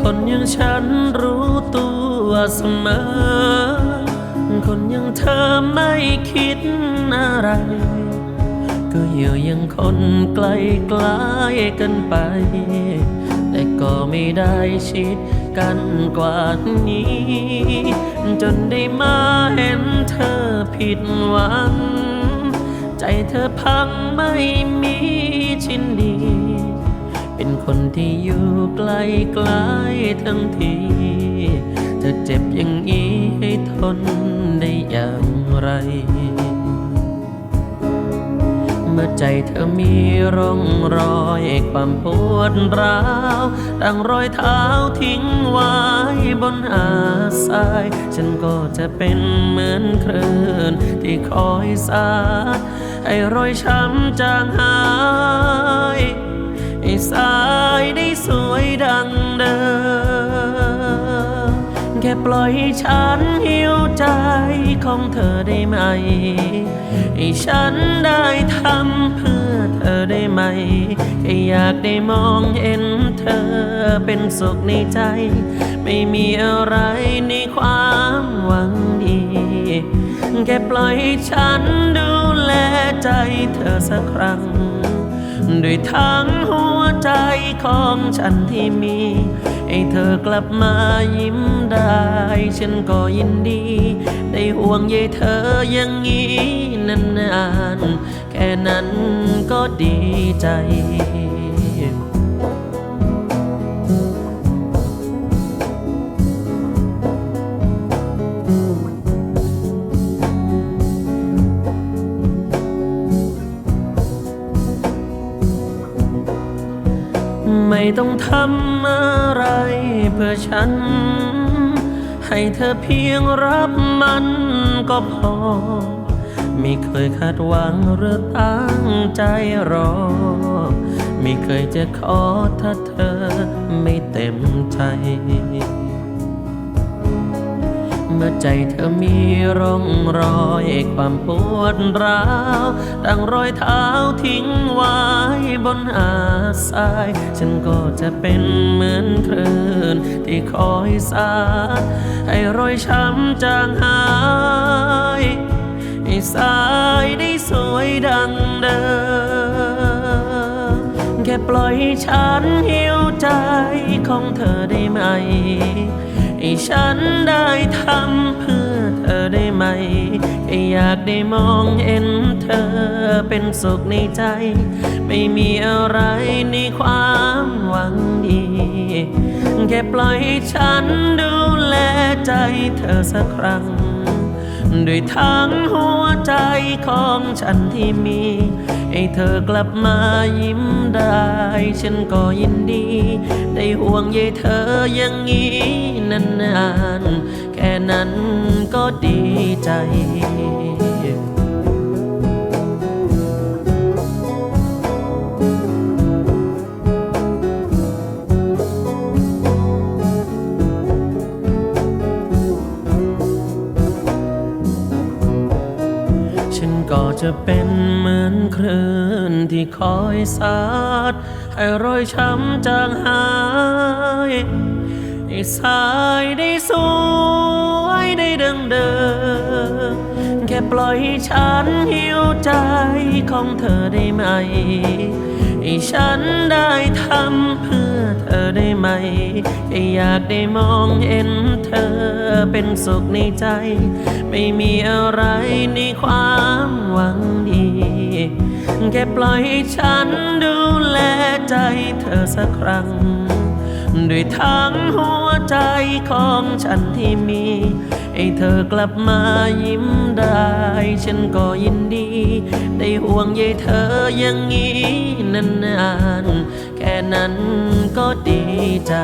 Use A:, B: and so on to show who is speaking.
A: คนอย่างฉันรู้ตัวเสมอ คนอย่างเธอไม่คิดอะไร ก็อยู่ยังคนไกลไกลๆกันไป แต่ก็ไม่ได้ชิดกันกว่านี้ จนได้มาเห็นเธอผิดหวัง ใจเธอพังไม่มีชิ้นดีเป็น คนที่อยู่ไกลไกลทั้งทีเธอเจ็บอย่างนี้ให้ทนได้อย่างไร เมื่อใจเธอมีร่องรอยความปวดร้าวดังรอยเท้าทิ้งไว้บนหาดทราย ฉันก็จะเป็นเหมือนคลื่นที่คอยสาดให้รอยช้ำจางหาย ล่อยฉันหิวใจของเธอได้ไหม ให้ฉันได้ทำเพื่อเธอได้ไหมแค่อยากได้มองเห็นเธอเป็นสุขในใจ ไม่มีอะไรในความหวังดีแค่ปล่อยฉันดูแลใจเธอสักครั้งด้วยทั้งหัวใจของฉันที่มี ให้เธอกลับมายิ้มได้ ฉันก็ยินดี ได้ห่วงใยเธออย่างนี้นานๆ แค่นั้นก็ดีใจ ไม่ต้องทำอะไรเพื่อฉัน ให้เธอเพียงรับมันก็พอ ไม่เคยคาดหวังหรือตั้งใจรอ ไม่เคยจะขอถ้าเธอไม่เต็มใจ เมื่อใจเธอมีร่องรอยความปวดร้าวดังรอยเท้าทิ้งไว้บนหาดทราย ฉันก็จะเป็นเหมือนคลื่นที่คอยสาดให้รอยช้ำจางหายให้สายได้สวยดังเดิมแค่ปล่อยฉันหิวใจของเธอได้ไหม ให้ฉันได้ทำเพื่อเธอได้ไหมแค่อยากได้มองเห็นเธอเป็นสุขในใจ ไม่มีอะไรในความหวังดี แค่ปล่อยให้ฉันดูแลใจเธอสักครั้งด้วยทั้งหัวใจของฉันที่มี ให้เธอกลับมายิ้มได้ ฉันก็ยินดี ได้ห่วงใยเธออย่างนี้นานๆ แค่นั้นก็ดีใจ จะเป็นเหมือนคลื่นที่คอยสาด ให้รอยช้ำจางหายให้สายได้สวยได้ดังเดิมแค่ปล่อยฉันหิวใจของเธอได้ไหม ให้ฉันได้ทำเพื่อเธอได้ไหมแค่อยากได้มองเห็นเธอเป็นสุขในใจ ไม่มีอะไรในความ หวังดี แค่ปล่อยให้ฉันดูแลใจเธอสักครั้ง ด้วยทั้งหัวใจของฉันที่มี ให้เธอกลับมายิ้มได้ ฉันก็ยินดี ได้ห่วงใยเธออย่างนี้นานๆ แค่นั้นก็ดีใจ